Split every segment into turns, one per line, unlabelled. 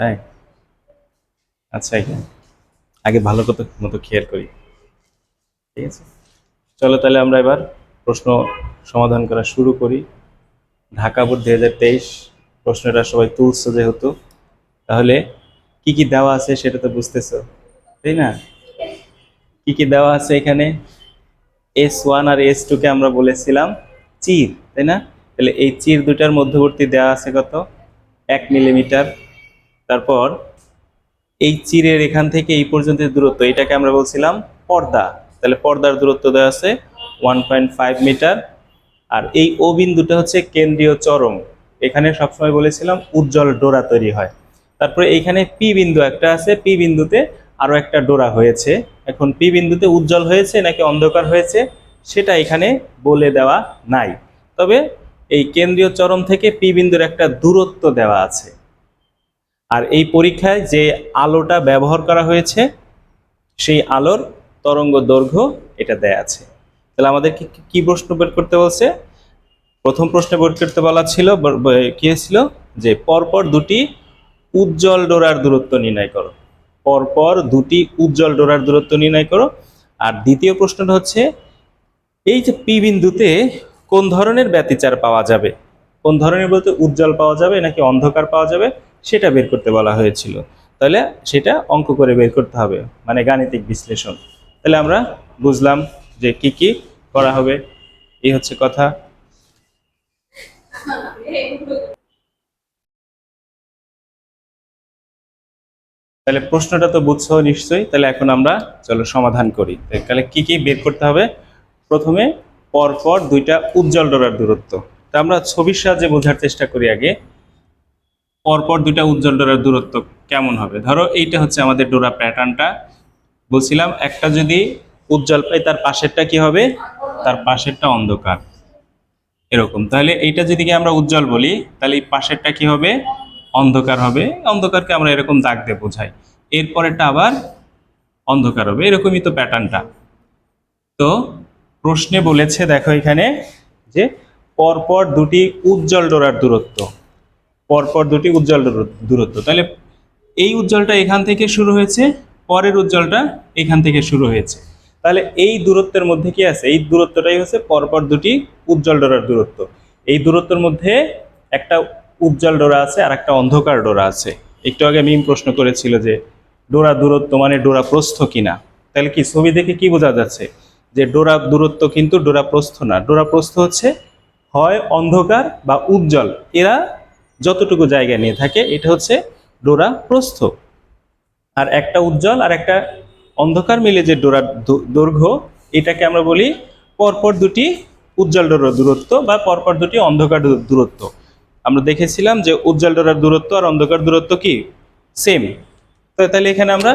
তাই আচ্ছা আগে ভালো কত মতো খেয়াল করি। ঠিক আছে? চলো তাহলে আমরা এবার প্রশ্ন সমাধান করা শুরু করি। ঢাকা বোর্ড দুই হাজার তেইশ প্রশ্নটা সবাই তুলছো যেহেতু। তাহলে কি কি দেওয়া আছে সেটা তো বুঝতেছো, তাই না? কি কি দেওয়া আছে এখানে? এস ওয়ান আর এস টুকে আমরা বলেছিলাম চির, তাই না? তাহলে এই চির দুটার মধ্যবর্তী দেওয়া আছে কত? এক মিলিমিটার। তারপর এই চিরের এখান থেকে এই পর্যন্ত দূরত্ব, এটাকে আমরা বলছিলাম পর্দা। তাহলে পর্দার দূরত্ব দেওয়া আছে ওয়ান মিটার আর এই ও বিন্দুটা হচ্ছে কেন্দ্রীয় চরম। এখানে সবসময় বলেছিলাম উজ্জ্বল ডোরা তৈরি হয়। তারপরে এইখানে পি বিন্দু একটা আছে, পি বিন্দুতে আরও একটা ডোরা হয়েছে। এখন পি বিন্দুতে উজ্জ্বল হয়েছে নাকি অন্ধকার হয়েছে, সেটা এখানে বলে দেওয়া নাই। তবে এই কেন্দ্রীয় চরম থেকে পি বিন্দুর একটা দূরত্ব দেওয়া আছে। আর এই পরীক্ষায় যে আলোটা ব্যবহার করা হয়েছে, সেই আলোর তরঙ্গ দৈর্ঘ্য এটা দেয়া আছে। তাহলে আমাদের কি প্রশ্ন বের করতে বলছে? প্রথম প্রশ্নে বের করতে বলা ছিল কি ছিল? যে পরপর দুটি উজ্জ্বল ডোরার দূরত্ব নির্ণয় করো। পরপর দুটি উজ্জ্বল ডোরার দূরত্ব নির্ণয় করো। আর দ্বিতীয় প্রশ্নটা হচ্ছে, এই যে পি বিন্দুতে কোন ধরনের ব্যতিচার পাওয়া যাবে? কোন ধরনের বলতে উজ্জ্বল পাওয়া যাবে নাকি অন্ধকার পাওয়া যাবে? সেটা বের করতে বলা হয়েছিল। তাহলে সেটা অঙ্ক করে বের করতে হবে মানে গাণিতিক বিশ্লেষণ। তাহলে আমরা বুঝলাম যে কি কি করা হবে। এই হচ্ছে কথা। তাহলে প্রশ্নটা তো বুঝছ নিশ্চয়ই, তাহলে এখন আমরা চলো সমাধান করি। তাহলে কি কি বের করতে হবে? প্রথমে পরপর দুইটা উজ্জ্বল ডোরার দূরত্ব। তা আমরা ছবির সাহায্যে বোঝার চেষ্টা করি আগে। পরপর দুটা উজ্জ্বল ডোরার দূরত্ব কেমন হবে? ধরো এইটা হচ্ছে আমাদের ডোরা প্যাটার্নটা। বলছিলাম, একটা যদি উজ্জ্বল পাই তার পাশেরটা কি হবে? তার পাশেরটা অন্ধকার। এরকম। তাহলে এইটা যদি আমরা উজ্জ্বল বলি, তাহলে এই পাশেরটা কি হবে? অন্ধকার হবে। অন্ধকারকে আমরা এরকম দাগ দিয়ে বোঝাই। এরপরেরটা আবার অন্ধকার হবে। এরকমই তো প্যাটার্নটা। তো প্রশ্নে বলেছে, দেখো এখানে, যে পরপর দুটি উজ্জ্বল ডোরার দূরত্ব। পরপর দুটি উজ্জ্বল দূর- দূরত্ব। তাহলে এই উজ্জ্বলটা এখান থেকে শুরু হয়েছে, পরের উজ্জ্বলটা এখান থেকে শুরু হয়েছে। তাহলে এই দূরত্বের মধ্যে কি আছে? এই দূরত্বটাই হচ্ছে পরপর দুটি উজ্জ্বল ডোরার দূরত্ব। এই দূরত্বের মধ্যে একটা উজ্জ্বল ডোরা আছে আর একটা অন্ধকার ডোরা আছে। একটু আগে মিম প্রশ্ন করেছিল যে, ডোরা দূরত্ব মানে ডোরা প্রস্থ কিনা? তাহলে কি ছবি দেখে কি বোঝা যাচ্ছে? যে ডোরা দূরত্ব কিন্তু ডোরা প্রস্থ না। ডোরা প্রস্থ হচ্ছে, হয় অন্ধকার বা উজ্জ্বল। এরা যতটুকু জায়গা নিয়ে থাকে, এটা হচ্ছে ডোরা প্রস্থ। আর একটা উজ্জ্বল আর একটা অন্ধকার মিলে যে ডোরার দৈর্ঘ্য, এটাকে আমরা বলি পরপর দুটি উজ্জ্বল ডোরার দূরত্ব বা পরপর দুটি অন্ধকার দূরত্ব। আমরা দেখেছিলাম যে উজ্জ্বল ডোরার দূরত্ব আর অন্ধকার দূরত্ব কি? সেম। তো, তাহলে এখানে আমরা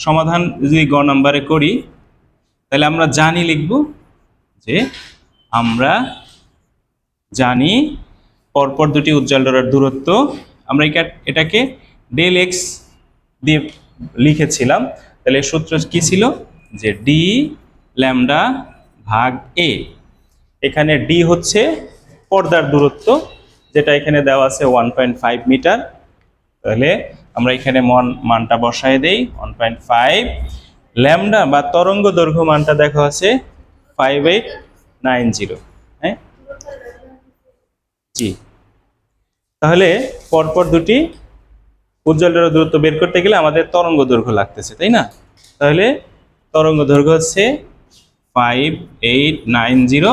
সমাধান যদি গ নাম্বারে করি, তাহলে আমরা জানি লিখব যে আমরা জানি পরপর দুটি উজ্জ্বল ডোরার দূরত্ব। আমরা এটাকে ডেল এক্স দিয়ে লিখেছিলাম। তাহলে সূত্র কি ছিল? যে ডি ল্যামডা ভাগ এ এখানে ডি হচ্ছে পর্দার দূরত্ব, যেটা এখানে দেওয়া আছে ওয়ান পয়েন্ট ফাইভ মিটার। তাহলে আমরা এখানে মন মানটা বসায় দেই ওয়ান পয়েন্ট ফাইভ ল্যামডা বা তরঙ্গ দৈর্ঘ্য মানটা দেখা আছে ফাইভ এইট নাইন জিরো জি তাহলে পরপর দুটি উজ্জ্বল দূরত্ব বের করতে গেলে আমাদের তরঙ্গ দৈর্ঘ্য লাগতেছে, তাই না? তাহলে তরঙ্গ দৈর্ঘ্য হচ্ছে ফাইভ এইট নাইন জিরো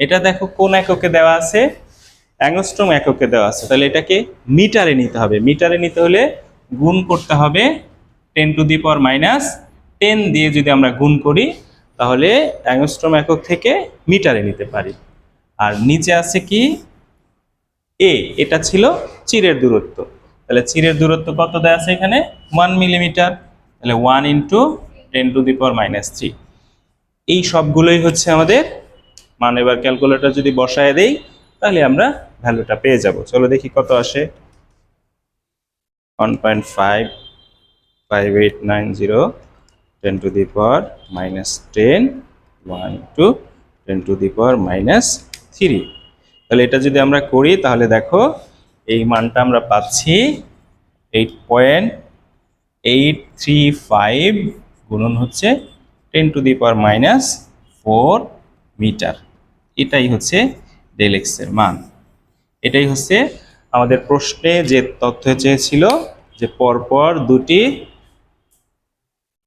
এটা দেখো কোন এককে দেওয়া আছে? অ্যাংস্ট্রম এককে দেওয়া আছে। তাহলে এটাকে মিটারে নিতে হবে। মিটারে নিতে হলে গুণ করতে হবে ten to the power minus ten দিয়ে যদি আমরা গুণ করি, তাহলে অ্যাংস্ট্রম একক থেকে মিটারে নিতে পারি। আর নিচে আছে কি? এ এটা ছিল চিরের দূরত্ব। তাহলে চিরের দূরত্ব কত দেওয়া আছে এখানে? ওয়ান মিলিমিটার তাহলে one into ten to the power minus three এই সবগুলোই হচ্ছে আমাদের মান। এবার ক্যালকুলেটর যদি বসায় দেই, তাহলে আমরা ভ্যালুটা পেয়ে যাব। চলো দেখি কত আসে। One point five five eight nine zero ten to the power minus ten one two ten to the power minus three তাহলে এটা যদি আমরা করি, তাহলে দেখো এই মানটা আমরা পাচ্ছি eight point eight three five গুণন হচ্ছে ten to the power minus four metre এটাই হচ্ছে ডেল এক্সের মান। এটাই হচ্ছে আমাদের প্রশ্নে যে তথ্য চেয়েছিল যে পরপর দুটি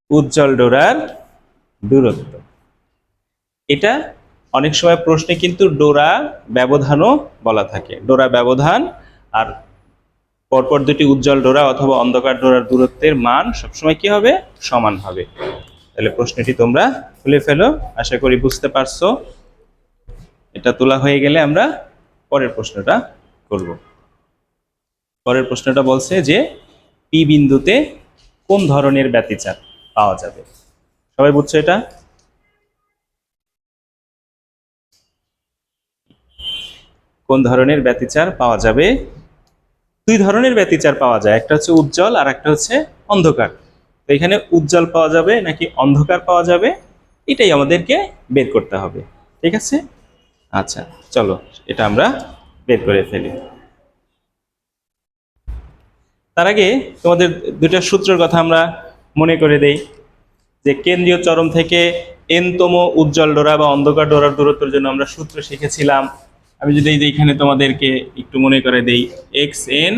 উজ্জ্বল ডোরার দূরত্ব। এটা অনেক সময় প্রশ্নে কিন্তু ডোরা ব্যবধানও বলা থাকে। ডোরা ব্যবধান আর পরপর দুটি উজ্জ্বল ডোরা অথবা অন্ধকার ডোরার দূরত্বের মান সবসময় কি হবে? সমান হবে। তাহলে প্রশ্নটি তোমরা খুলে ফেলো, আশা করি বুঝতে পারছ। এটা তোলা হয়ে গেলে আমরা পরের প্রশ্নটা করব। পরের প্রশ্নটা বলছে যে, পি বিন্দুতে কোন ধরনের ব্যতিচার পাওয়া যাবে? সবাই বুঝছ এটা? কোন ধরনের ব্যতিচার পাওয়া যাবে? দুই ধরনের ব্যতিচার পাওয়া যায়, একটা হচ্ছে উজ্জ্বল আর একটা হচ্ছে অন্ধকার। তো এখানে উজ্জ্বল পাওয়া যাবে নাকি অন্ধকার পাওয়া যাবে? এটাই আমাদেরকে বের করতে হবে, ঠিক আছে? আচ্ছা চলো, এটা আমরা বের করে ফেলি। তার আগে তোমাদের দুটা সূত্রের কথা আমরা মনে করে দেই, যে কেন্দ্রীয় চরম থেকে এনতম উজ্জ্বল ডোরা বা অন্ধকার ডোরার দূরত্বের জন্য আমরা সূত্র শিখেছিলাম। আমি যদি এই যে এখানে তোমাদেরকে একটু মনে করে দেই X N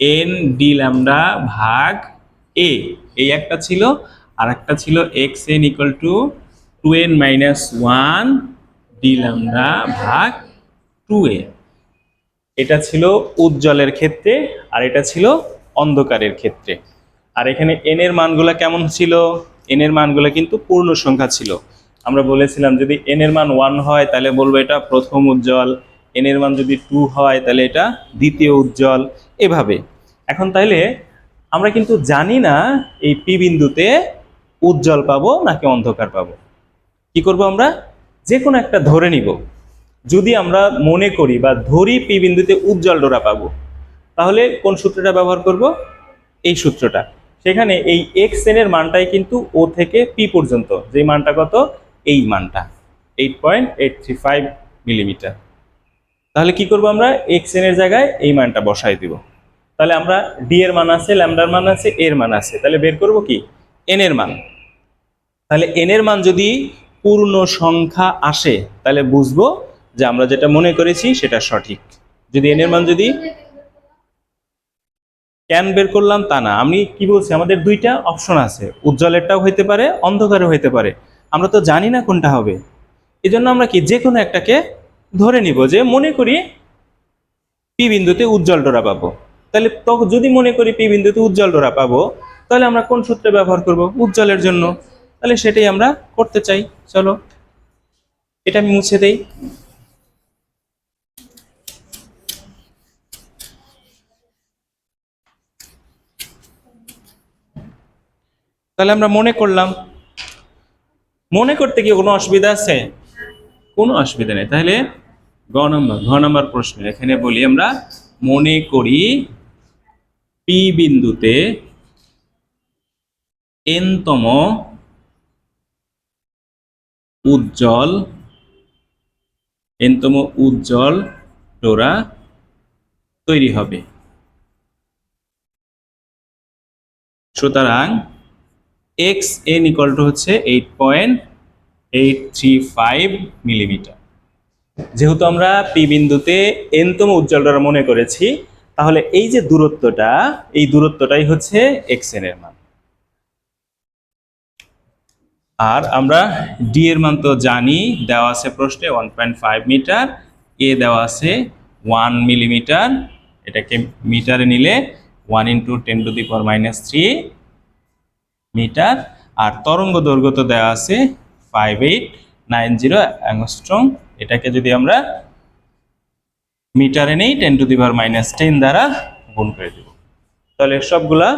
N D lambda ভাগ এ এই একটা ছিল, আর একটা ছিল X N equal to two N minus one D lambda ভাগ টু এ এটা ছিল উজ্জ্বলের ক্ষেত্রে, আর এটা ছিল অন্ধকারের ক্ষেত্রে। আর এখানে এন এর মানগুলো কেমন ছিল? এন এর মানগুলো কিন্তু পূর্ণ সংখ্যা ছিল। আমরা বলেছিলাম যদি এন এর মান ওয়ান হয়, তাহলে বলব এটা প্রথম উজ্জ্বল। এন এর মান যদি টু হয়, তাহলে এটা দ্বিতীয় উজ্জ্বল। এভাবে। এখন তাইলে আমরা কিন্তু জানি না এই পি বিন্দুতে উজ্জ্বল পাবো নাকি অন্ধকার পাবো। কি করব আমরা? যে কোনো একটা ধরে নিব। যদি আমরা মনে করি বা ধরি পি বিন্দুতে উজ্জ্বল ডোরা পাবো, তাহলে কোন সূত্রটা ব্যবহার করব? এই সূত্রটা। সেখানে এই এক্সের মানটাই কিন্তু ও থেকে পি পর্যন্ত। যে মানটা কত? এই মানটা eight point eight three five millimetre তাহলে কি করব আমরা? এক্সের জায়গায় এই মানটা বসাই দিব। তাহলে আমরা ডি এর মান আছে ল্যামডার মান আছে এর মান আছে। তাহলে বের করব কি? এন এর মান। তাহলে এন এর মান যদি পূর্ণ সংখ্যা আসে, তাহলে বুঝব যে আমরা যেটা মনে করেছি সেটা সঠিক। যদি এন এর মান যদি ক্যান বের করলাম, তা না। আমি কি বলছি? আমাদের দুইটা অপশন আছে। উজ্জ্বলেরটাও হইতে পারে, অন্ধকারও হইতে পারে। আমরা তো জানি না কোনটা হবে। এই জন্য আমরা কি যে কোনো একটাকে ধরে নিব যে মনে করি পি বিন্দুতে উজ্জ্বল ডোরা পাবো। তাহলে তখন যদি মনে করি পি বিন্দুতে উজ্জ্বল ডোরা পাবো, তাহলে আমরা কোন সূত্রে ব্যবহার করব? উজ্জ্বলের জন্য। তাহলে সেটাই আমরা করতে চাই। চলো, এটা আমি মুছে দেই। তাহলে আমরা মনে করলাম মনে করতে কি কোনো অসুবিধা আছে? কোনো অসুবিধা নেই। তাহলে গ নম্বর, ঘ নম্বর প্রশ্ন। এখানে বলি আমরা, মনে করি পি বিন্দুতে এনতম উজ্জ্বল এনতম উজ্জ্বল ডোরা তৈরি হবে। সুতরাং এক্স এন ইকুয়াল টু হচ্ছে eight point eight three five millimetre যেহেতু আমরা পি বিন্দুতে এনতম উজ্জ্বল ডোরা মনে করেছি, তাহলে এই যে দূরত্বটা, এই দূরত্বটাই হচ্ছে এক্স এন এর মান। আর আমরা ডি এর মান তো জানি, দেওয়া আছে প্রশ্নে ওয়ান পয়েন্ট ফাইভ মিটার এ দেওয়া আছে ওয়ান মিলিমিটার এটাকে মিটারে নিলে one into ten to the power minus three metre আর তরঙ্গ দৈর্ঘ্য তো দেওয়া আছে five eight nine zero angstrom এটাকে যদি আমরা মিটারে নেই ten to the power minus ten দ্বারা গুণ করে দেব। তাহলে সবগুলা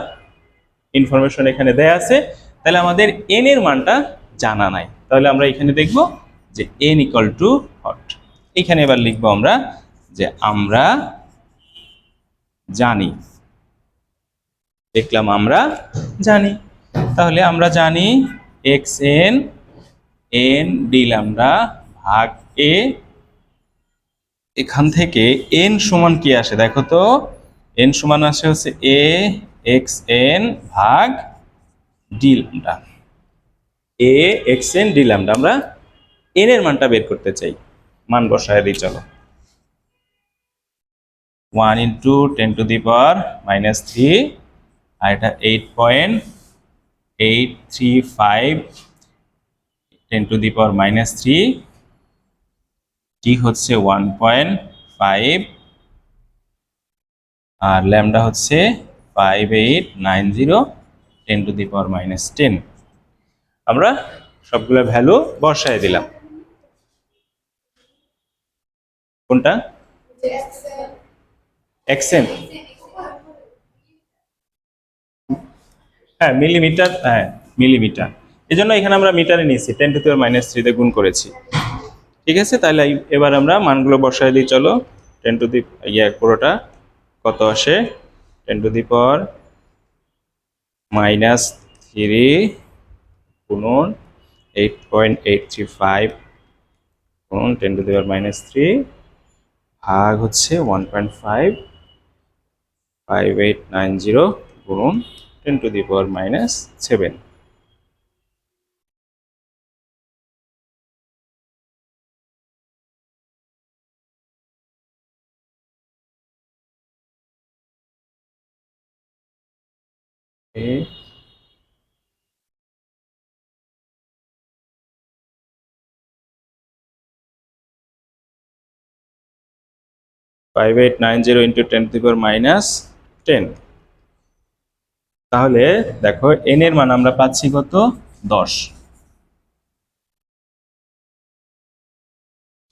ইনফরমেশন এখানে দেয়া আছে। তাহলে আমাদের এন এর মানটা জানা নাই। তাহলে আমরা এখানে দেখব যে এন ইকাল টু হট এখানে এবার লিখব আমরা যে আমরা জানি। দেখলাম আমরা জানি। তাহলে আমরা জানি এক্স এন এন ডিল আমরা ভাগ এ এখান থেকে এন সমান কি আসে? দেখো তো এন সমান আসে হচ্ছে এ এক্স এন ভাগ D lambda A X N D lambda আমরা এন এর মানটা বের করতে চাই। মান বসায় দিই, চলো। One into ten to the power minus three আর এটা eight point eight three five ten to the power minus three টি হচ্ছে ওয়ান পয়েন্ট ফাইভ আর ল্যামডা হচ্ছে five eight nine zero ten to the power minus ten আমরা সবগুলো value বসায় দিলাম। কোনটা? এক্সেন হ্যাঁ মিলিমিটার হ্যাঁ মিলিমিটার। এই জন্য এখানে আমরা মিটারে নিয়েছি টেন টু পাওয়ার মাইনাস থ্রিতে গুণ করেছি। ঠিক আছে? তাহলে এবার আমরা মানগুলো বসায় দিই, চলো। টেন টু দি ইয়ে পুরোটা কত আসে? Ten to the power minus three গুণন eight point eight three five গুণন ten to the minus three ভাগ হচ্ছে one point five five eight nine zero ten to the power minus seven five eight nine zero into ten to the power minus ten তাহলে দেখো N এর মান আমরা পাচ্ছি কত? দশ।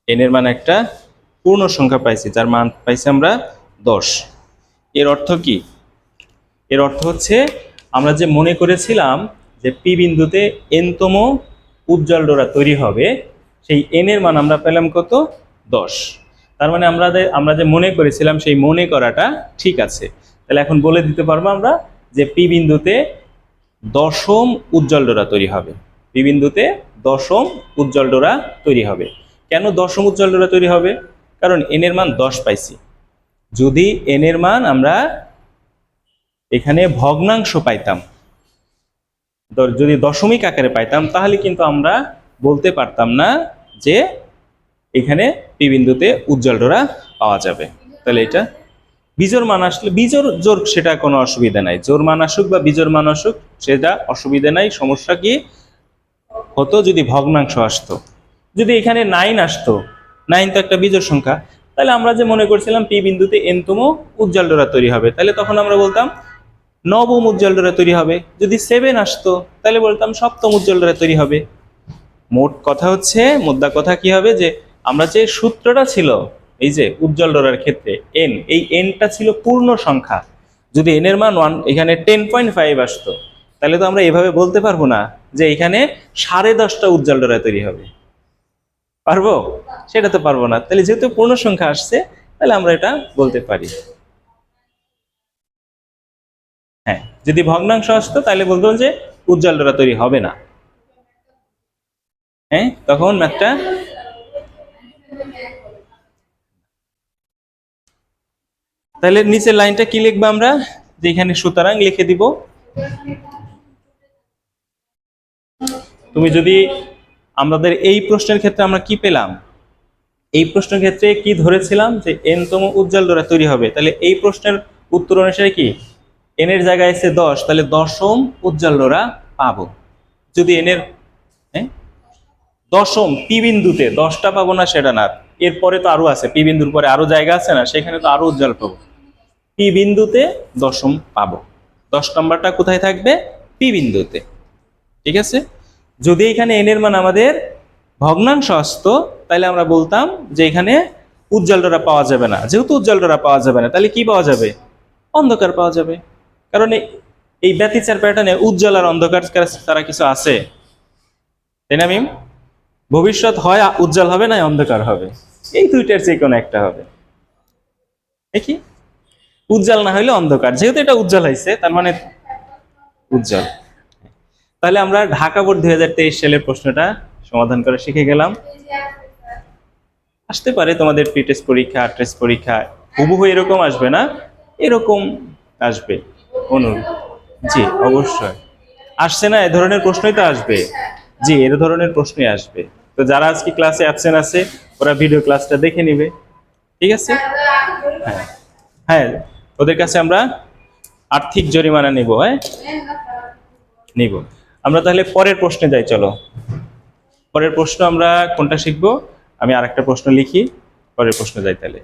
এন এর মান একটা পূর্ণ সংখ্যা পাইছি, যার মান পাইছি আমরা দশ। এর অর্থ কি? এর অর্থ হচ্ছে আমরা যে মনে করেছিলাম যে পি বিন্দুতে এনতম উজ্জ্বল ডোরা তৈরি হবে, সেই এন এর মান আমরা পেলাম কত? দশ। তার মানে আমরা আমরা যে মনে করেছিলাম সেই মনে করাটা ঠিক আছে। তাহলে এখন বলে দিতে পারব আমরা যে পি বিন্দুতে দশম উজ্জ্বল ডোরা তৈরি হবে। পি বিন্দুতে দশম উজ্জ্বল ডোরা তৈরি হবে। কেন দশম উজ্জ্বল ডোরা তৈরি হবে? কারণ এন এর মান দশ পাইছি। যদি এন এর মান আমরা এখানে ভগ্নাংশ পাইতাম যদি দশমিক আকারে পাইতাম, তাহলে কিন্তু আমরা বলতে পারতাম না যে এখানে পি বিন্দুতে উজ্জ্বল ডোরা পাওয়া যাবে। তাহলে এটা বিজোর মান আসলে বিজোর জোর সেটা কোনো অসুবিধা নাই। জোর মান আসুক বা বিজোর মান আসুক, সেটা অসুবিধা নাই। সমস্যা কি? হতো যদি ভগ্নাংশ আসতো। যদি এখানে নাইন আসতো নাইন তো একটা বিজোড় সংখ্যা, তাহলে আমরা যে মনে করছিলাম পি বিন্দুতে এনতম উজ্জ্বল ডোরা তৈরি হবে, তাহলে তখন আমরা বলতাম নবম উজ্জ্বল ডোরা তৈরি হবে। যদি সেভেন আসতো, তাহলে বলতাম সপ্তম উজ্জ্বল ডোরা তৈরি হবে। মোট কথা হচ্ছে, মোদ্দা কথা কি হবে? যে আমরা যে সূত্রটা ছিল এই যে উজ্জ্বল ডোরার ক্ষেত্রে এন এই এনটা ছিল পূর্ণ সংখ্যা। যদি এন এর মান ওয়ান এখানে টেন পয়েন্ট ফাইভ আসতো, তাহলে তো আমরা এভাবে বলতে পারব না যে এখানে সাড়ে দশটা উজ্জ্বল ডোরা তৈরি হবে। পারব? সেটা তো পারব না। তাহলে যেহেতু পূর্ণ সংখ্যা আসছে, তাহলে আমরা এটা বলতে পারি। হ্যাঁ যদি ভগ্নাংশ আসতো, তাহলে বলতো যে উজ্জ্বল ডোরা তৈরি হবে না। হ্যাঁ তখন ম্যাথটা তাহলে নিচের লাইনটা কি লিখব আমরা? যে এখানে সুতরাং লিখে দিব। তুমি যদি আমাদের এই প্রশ্নের ক্ষেত্রে আমরা কি পেলাম? এই প্রশ্নের ক্ষেত্রে কি ধরেছিলাম যে এন তম উজ্জ্বল ডোরা তৈরি হবে? তাহলে এই প্রশ্নের উত্তর অনুসারে কি? এন এর জায়গায় এসে দশ, তাহলে দশম উজ্জ্বল ডোরা পাবো। যদি এন এর হ্যাঁ? দশম পি বিন্দুতে, দশটা পাবো না সেটা না। এরপরে তো আরও আছে পি বিন্দুর পরে আরও জায়গা আছে না, সেখানে তো আরও উজ্জ্বল পাবো। পি বিন্দুতে দশম পাবো। দশ নম্বরটা কোথায় থাকবে? পি বিন্দুতে। ঠিক আছে? যদি এখানে এন এর মান আমাদের ভগ্নাংশ আসতো, তাহলে আমরা বলতাম যে এখানে উজ্জ্বল ডোরা পাওয়া যাবে না। যেহেতু উজ্জ্বল ডোরা পাওয়া যাবে না, তাহলে কি পাওয়া যাবে? অন্ধকার পাওয়া যাবে। কারণ এই- ব্যতিচার প্যাটার্নে উজ্জ্বল আর অন্ধকার তারা কিছু আছে। তাই না, মিম? ভবিষ্যৎ হয় উজ্জ্বল হবে না অন্ধকার হবে। এই দুইটার যে কোনো একটা হবে। দেখি উজ্জ্বল না হইলে অন্ধকার। যেহেতু এটা উজ্জ্বল হয়েছে তার মানে উজ্জ্বল। তাহলে আমরা ঢাকা বোর্ড দুই হাজার তেইশ সালের প্রশ্নটা সমাধান করে শিখে গেলাম। আসতে পারে তোমাদের টেস্ট পরীক্ষা টেস্ট পরীক্ষা, হুবহু এরকম আসবে না? এরকম আসবে। অনুর জি, অবশ্যই। আসছে না? এ ধরনের প্রশ্নই তো আসবে। জি এর ধরনের প্রশ্নই আসবে। তো যারা আজকে ক্লাসে অ্যাবসেন্ট আছে, ওরা ভিডিও ক্লাসটা দেখে নিবে। ঠিক আছে? হ্যাঁ। হ্যাঁ। ওদের কাছে আমরা আর্থিক জরিমানা নিব হ্যাঁ? নিব। আমরা তাহলে পরের প্রশ্নে যাই, চলো। পরের প্রশ্ন আমরা কোনটা শিখব? আমি আর একটা প্রশ্ন লিখি, পরের প্রশ্ন যাই তাহলে।